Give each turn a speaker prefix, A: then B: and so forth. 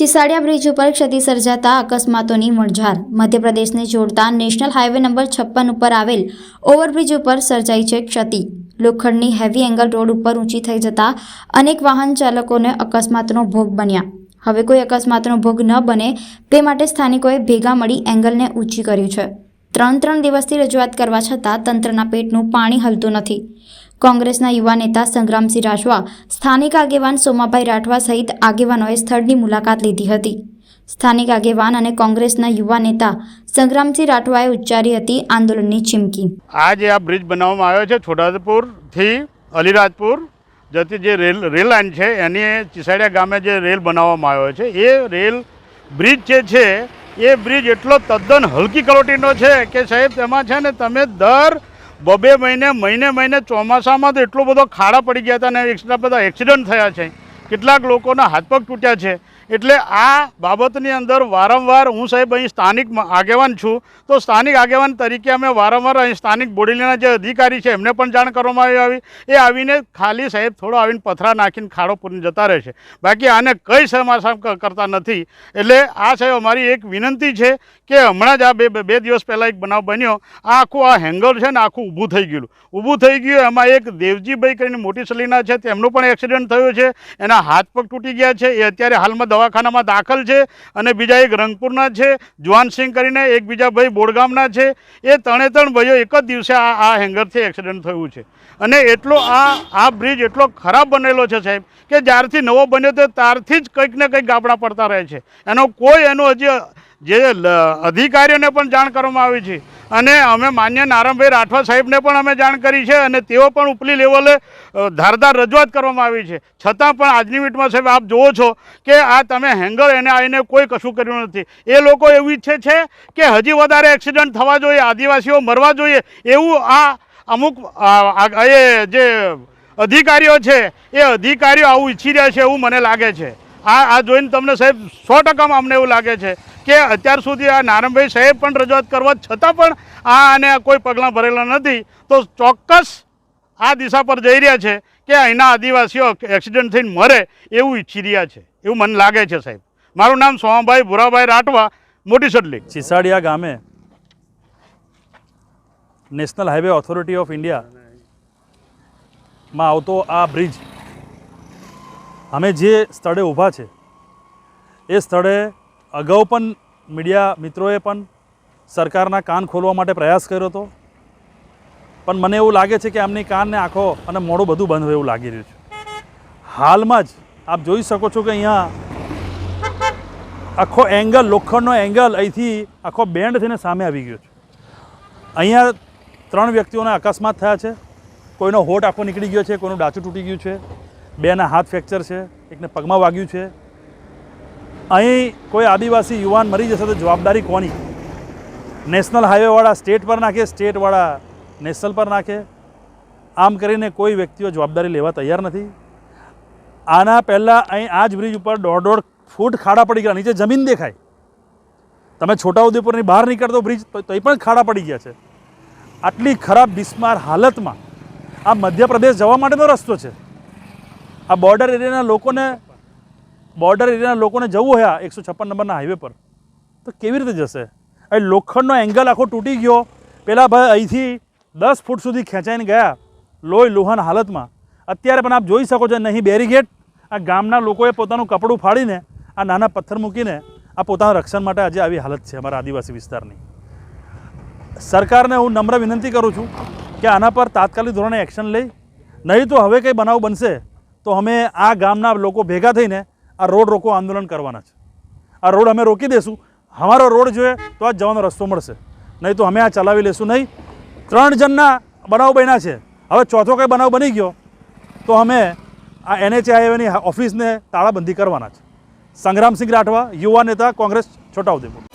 A: ચિસાડિયા bridge ઉપર ક્ષતિ સર્જાતા અકસ્માતોની વણઝાર મધ્યપ્રદેશને જોડતા નેશનલ હાઈવે નંબર છપ્પન ઉપર આવેલ ઓવરબ્રિજ ઉપર સર્જાઈ છે ક્ષતિ. લોખંડની હેવી એંગલ રોડ ઉપર ઊંચી થઈ જતા અનેક વાહન ચાલકોને અકસ્માતનો ભોગ બન્યા. હવે કોઈ અકસ્માતનો ભોગ ન બને તે માટે સ્થાનિકોએ ભેગા મળી એંગલને ઊંચી કર્યું છે. ત્રણ ત્રણ દિવસથી રજૂઆત કરવા છતાં તંત્રના પેટનું પાણી હલતું નથી. કોંગ્રેસના યુવા નેતા સંગ્રામસિંહ રાઠવા, સ્થાનિક આગેવાન સોમાભાઈ રાઠવા સહિત આગેવાનોએ સ્થળની મુલાકાત લીધી હતી. સ્થાનિક આગેવાન અને કોંગ્રેસના યુવા નેતા સંગ્રામસિંહ રાઠવાએ ઉચ્ચારી હતી આંદોલનની ચીમકી.
B: આજે આ બ્રિજ બનાવવામાં આવ્યો છે છોટાઉદેપુરથી અલીરાજપુર જતી જે રેલ રેલ લાઇન છે, એની ચિસાડિયા ગામે જે રેલ બનાવવામાં આવ્યો છે, એ રેલ બ્રિજ જે છે, એ બ્રિજ એટલો તદ્દન હલકી કલોટીનો છે કે સાહેબ, તેમાં છે ને તમે દર બબે મહિને મહિને મહિને ચોમાસામાં તો એટલો બધો ખાડા પડી ગયા હતા અને એટલા બધા એક્સિડન્ટ થયા છે. કેટલાક લોકોના હાથ પગ તૂટ્યા છે. એટલે આ બાબતની અંદર વારંવાર હું સાહેબ અહીં સ્થાનિક આગેવાન છું. તો સ્થાનિક આગેવાન તરીકે અમે વારંવાર અહીં સ્થાનિક બોડીલીના જે અધિકારી છે, એમને પણ જાણ કરવામાં આવી એ આવીને ખાલી સાહેબ થોડો આવીને પથરા નાખીને ખાડો પૂરીને જતા રહે છે. બાકી આને કંઈ સમાસામ કરતા નથી. એટલે આ સાહેબ અમારી એક વિનંતી છે કે હમણાં જ આ બે- બે દિવસ પહેલાં એક બનાવ બન્યો. આ આખું આ હેંગર છે ને આખું ઊભું થઈ ગયેલું. ઊભું થઈ ગયું, એમાં એક દેવજીભાઈ કરીને મોટી સલીના છે, તેમનું પણ એક્સિડન્ટ થયું છે. એના હાથ પગ તૂટી ગયા છે. એ અત્યારે હાલમાં દવાખાનામાં દાખલ છે અને બીજા એક રંગપુરના છે. જુવાનસિંહ કરીને એક બીજા ભાઈ બોડગામના છે. એ ત્રણે ત્રણ ભાઈઓ એક જ દિવસે આ આ હેંગરથી એક્સિડન્ટ થયું છે. અને એટલો આ આ બ્રિજ એટલો ખરાબ બનેલો છે સાહેબ કે જ્યારથી નવો બન્યો તો ત્યારથી જ કંઈક ને કંઈક ગાબડા પડતા રહે છે. એનો કોઈ એનો હજી, જે અધિકારીઓને પણ જાણ કરવામાં આવી છે. અને અમે માન્ય નારાયણભાઈ રાઠવા સાહેબને પણ અમે જાણ કરી છે અને તેઓ પણ ઉપલી લેવલે ધારદાર રજૂઆત કરવામાં આવી છે. છતાં પણ આજની મીટમાં સાહેબ આપ જુઓ છો કે આ તમે હેંગર એને આવીને કોઈ કશું કર્યું નથી. એ લોકો એવું ઈચ્છે છે કે હજી વધારે એક્સિડન્ટ થવા જોઈએ, આદિવાસીઓ મરવા જોઈએ એવું આ અમુક એ જે અધિકારીઓ છે, એ અધિકારીઓ આવું ઈચ્છી રહ્યા છે એવું મને લાગે છે. આ આ જોઈને તમને સાહેબ સો ટકામાં અમને એવું લાગે છે. કે અત્યાર સુધી આ નારણભાઈ સાહેબ પણ રજૂઆત કરવા છતાં પણ આ અને કોઈ પગલાં ભરેલા નથી, તો ચોક્કસ આ દિશા પર જઈ રહ્યા છે કે અહીંના આદિવાસીઓ એક્સિડન્ટ થઈને મરે એવું ઈચ્છી રહ્યા છે, એવું મને લાગે છે સાહેબ. મારું નામ સોમાભાઈ ભુરાભાઈ રાઠવા, મોટી સડલી.
C: ચિસાડિયા ગામે નેશનલ હાઈવે ઓથોરિટી ઓફ ઇન્ડિયામાં આવતો આ બ્રિજ અમે જે સ્થળે ઊભા છે, એ સ્થળે અગાઉ પણ મીડિયા મિત્રોએ પણ સરકારના કાન ખોલવા માટે પ્રયાસ કર્યો હતો. પણ મને એવું લાગે છે કે આમની કાનને આંખો અને મોડું બધું બંધ હોય એવું લાગી રહ્યું છે. હાલમાં જ આપ જોઈ શકો છો કે અહીંયા આખો એંગલ લોખંડનો એંગલ અહીંથી આખો બેન્ડ થઈને સામે આવી ગયો છે. અહીંયા ત્રણ વ્યક્તિઓના અકસ્માત થયા છે. કોઈનો હોટ આખો નીકળી ગયો છે, કોઈનું ડાચું તૂટી ગયું છે. બેના હાથ ફ્રેક્ચર છે, એકને પગમાં વાગ્યું છે. અહીં કોઈ આદિવાસી યુવાન મરી જશે તો જવાબદારી કોની? નેશનલ હાઈવેવાળા સ્ટેટ પર નાખે, સ્ટેટવાળા નેશનલ પર નાખે? આમ કરીને કોઈ વ્યક્તિઓ જવાબદારી લેવા તૈયાર નથી. આના પહેલાં અહીં આ જ બ્રિજ ઉપર દોઢ દોઢ ફૂટ ખાડા પડી ગયા. નીચે જમીન દેખાય. તમે છોટાઉદેપુરની બહાર નીકળતો બ્રિજ તો તોય પણ ખાડા પડી ગયા છે. આટલી ખરાબ, બિસ્માર હાલતમાં આ મધ્યપ્રદેશ જવા માટેનો રસ્તો છે. આ બોર્ડર એરિયાના લોકોને બોર્ડર એરિયાના લોકોને જવું હોય આ એકસો છપ્પન નંબરના હાઈવે પર, તો કેવી રીતે જશે? અહીં લોખંડનો એંગલ આખો તૂટી ગયો. પેલા ભાઈ અહીંથી દસ ફૂટ સુધી ખેંચાઈને ગયા, લોહી લુહાન હાલતમાં. અત્યારે પણ આપ જોઈ શકો છો નહીં બેરીગેટ, આ ગામના લોકોએ પોતાનું કપડું ફાડીને, આ નાના પથ્થર મૂકીને આ પોતાના રક્ષણ માટે આજે આવી હાલત છે અમારા આદિવાસી વિસ્તારની. સરકારને હું નમ્ર વિનંતી કરું છું કે આના પર તાત્કાલિક ધોરણે એક્શન લઈ. નહીં તો હવે કંઈ બનાવ બનશે, તો અમે આ ગામના લોકો ભેગા થઈને આ રોડ રોકો આંદોલન કરવાના છે. આ રોડ અમે રોકી દઈશું અમારો રોડ જોઈએ તો આ જવાનો રસ્તો મળશે. નહીં તો અમે આ ચલાવી લેશું નહીં. ત્રણ જણના બનાવ બન્યા છે. હવે ચોથો કંઈ બનાવ બની ગયો, તો અમે આ એનએચઆઈની ઓફિસને તાળાબંધી કરવાના છે. સંગ્રામસિંહ રાઠવા, યુવા નેતા, કોંગ્રેસ, છોટાઉદેપુર.